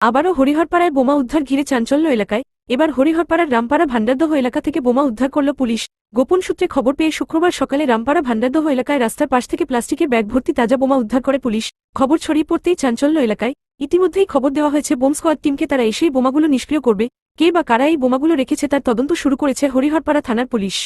আবারও হরিহরপাড়ায় বোমা উদ্ধার ঘিরে চাঞ্চল্য এলাকায়। এবার হরিহরপাড়ার রামপাড়া ভান্ডারদহ এলাকা থেকে বোমা উদ্ধার করল পুলিশ। গোপন সূত্রে খবর পেয়ে শুক্রবার সকালে রামপাড়া ভান্ডারদহ এলাকায় রাস্তার পাশ থেকে প্লাস্টিকের ব্যাগ ভর্তি তাজা বোমা উদ্ধার করে পুলিশ। খবর ছড়িয়ে পড়তেই চাঞ্চল্য এলাকায়। ইতিমধ্যেই খবর দেওয়া হয়েছে, বোম স্কোয়াড টিমকে তারা এসেই বোমাগুলো নিষ্ক্রিয় করবে। কে বা কারা এই বোমাগুলো রেখেছে তার তদন্ত শুরু করেছে হরিহরপাড়া থানার পুলিশ।